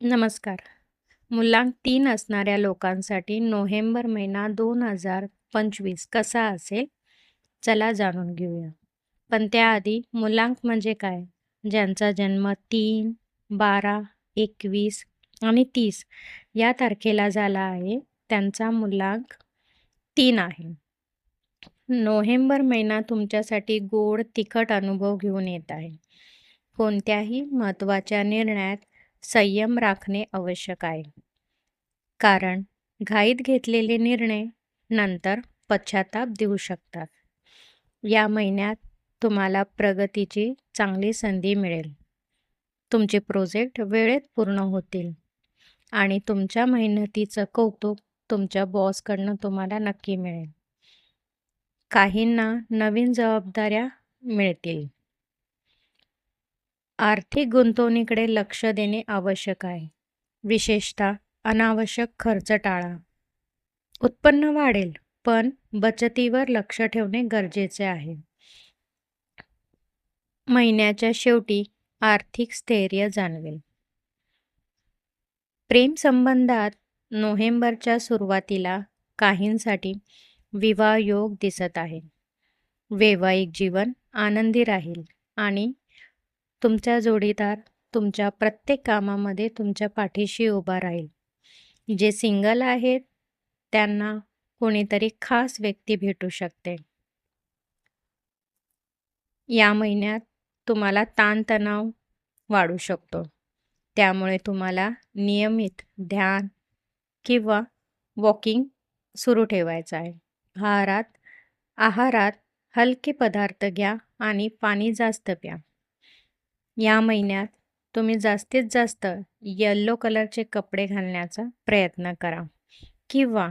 नमस्कार. मुलांक तीन असणाऱ्या लोकांसाठी नोव्हेंबर महिना दोन हजार पंचवीस कसा असेल? चला जाणून घेऊया. पण त्याआधी मुलांक म्हणजे काय? ज्यांचा जन्म तीन, बारा, एकवीस आणि तीस या तारखेला झाला आहे त्यांचा मुलांक तीन आहे. नोव्हेंबर महिना तुमच्यासाठी गोड, तिखट अनुभव घेऊन येत आहे. कोणत्याही महत्त्वाच्या निर्णयात संयम राखणे आवश्यक आहे. कारण घाईत घेतलेले निर्णय नंतर पश्चाताप देऊ शकतात. या महिन्यात तुम्हाला प्रगतीची चांगली संधी मिळेल. तुमचे प्रोजेक्ट वेळेत पूर्ण होतील आणि तुमच्या मेहनतीचं कौतुक तुमच्या बॉसकडून तुम्हाला नक्की मिळेल. काहींना नवीन जबाबदाऱ्या मिळतील. आर्थिक गुंतवणुकीकडे लक्ष देणे आवश्यक आहे. विशेषतः अनावश्यक खर्च टाळा. उत्पन्न वाढेल, पण बचतीवर लक्ष ठेवणे गरजेचे आहे. महिन्याच्या शेवटी आर्थिक स्थैर्य जाणवेल. प्रेमसंबंधात नोव्हेंबरच्या सुरुवातीला काहींसाठी विवाह योग दिसत आहे. वैवाहिक जीवन आनंदी राहील आणि तुमचा जोडीदार तुमच्या प्रत्येक कामामध्ये तुमच्या पाठीशी उभा राहील. जे सिंगल आहेत त्यांना कोणीतरी खास व्यक्ती भेटू शकते. या महिन्यात तुम्हाला ताणतणाव वाढू शकतो. त्यामुळे तुम्हाला नियमित ध्यान किंवा वॉकिंग सुरू ठेवायचं आहे. आहारात आहारात हलके पदार्थ घ्या आणि पाणी जास्त प्या. या महिन्यात तुम्ही जास्तीत जास्त येल्लो कलरचे कपडे घालण्याचा प्रयत्न करा किंवा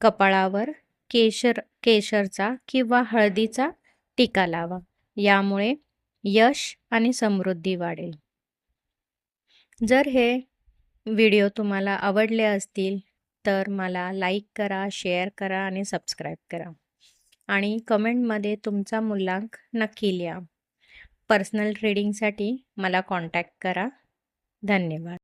कपाळावर केशर केशरचा किंवा हळदीचा टीका लावा. यामुळे यश आणि समृद्धी वाढेल. जर हे व्हिडिओ तुम्हाला आवडले असतील तर मला लाईक करा, शेअर करा आणि सबस्क्राईब करा. आणि कमेंटमध्ये तुमचा मुलांक नक्की लिहा. पर्सनल ट्रेडिंगसाठी मला कॉन्टॅक्ट करा. धन्यवाद.